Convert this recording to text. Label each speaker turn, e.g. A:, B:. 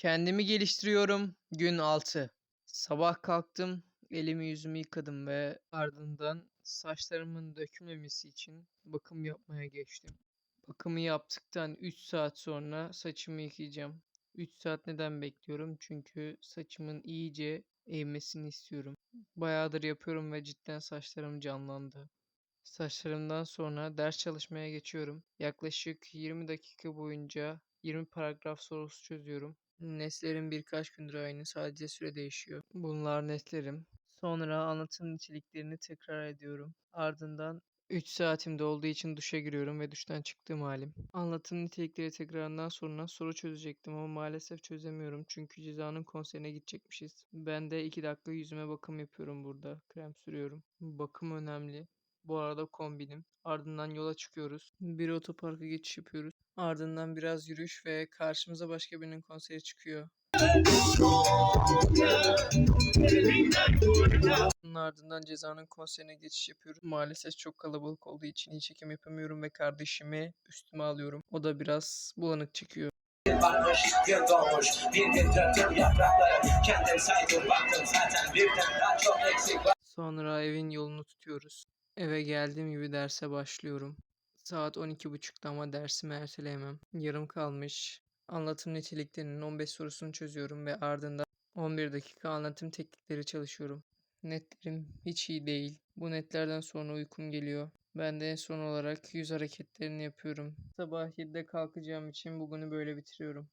A: Kendimi geliştiriyorum. Gün 6. Sabah kalktım, elimi yüzümü yıkadım ve ardından saçlarımın dökülmemesi için bakım yapmaya geçtim. Bakımı yaptıktan 3 saat sonra saçımı yıkayacağım. 3 saat neden bekliyorum? Çünkü saçımın iyice eğmesini istiyorum. Bayağıdır yapıyorum ve cidden saçlarım canlandı. Saçlarımdan sonra ders çalışmaya geçiyorum. Yaklaşık 20 dakika boyunca 20 paragraf sorusu çözüyorum. Neslerim birkaç gündür aynı, sadece süre değişiyor. Bunlar neslerim. Sonra anlatım niteliklerini tekrar ediyorum. Ardından 3 saatimde olduğu için duşa giriyorum ve duştan çıktığım halim. Anlatım nitelikleri tekrarından sonra soru çözecektim ama maalesef çözemiyorum çünkü cezanın konserine gidecekmişiz. Ben de 2 dakika yüzüme bakım yapıyorum burada. Krem sürüyorum. Bakım önemli. Bu arada kombinim. Ardından yola çıkıyoruz. Bir otoparka geçiş yapıyoruz. Ardından biraz yürüyüş ve karşımıza başka birinin konseri çıkıyor. Bunun ardından cezanın konserine geçiş yapıyoruz. Maalesef çok kalabalık olduğu için iyi çekim yapamıyorum ve kardeşimi üstüme alıyorum. O da biraz bulanık çıkıyor.
B: Varmış gün doğmuş Bir gün döktüm yaprakları Kendim saydım baktım zaten birden daha çok eksik var
A: Sonra evin yolunu tutuyoruz. Eve geldiğim gibi derse başlıyorum. Saat 12.30'da ama dersimi erteleyemem. Yarım kalmış. Anlatım niteliklerinin 15 sorusunu çözüyorum ve ardından 11 dakika anlatım teknikleri çalışıyorum. Netlerim hiç iyi değil. Bu netlerden sonra uykum geliyor. Ben de en son olarak yüz hareketlerini yapıyorum. Sabah 7'de kalkacağım için bugünü böyle bitiriyorum.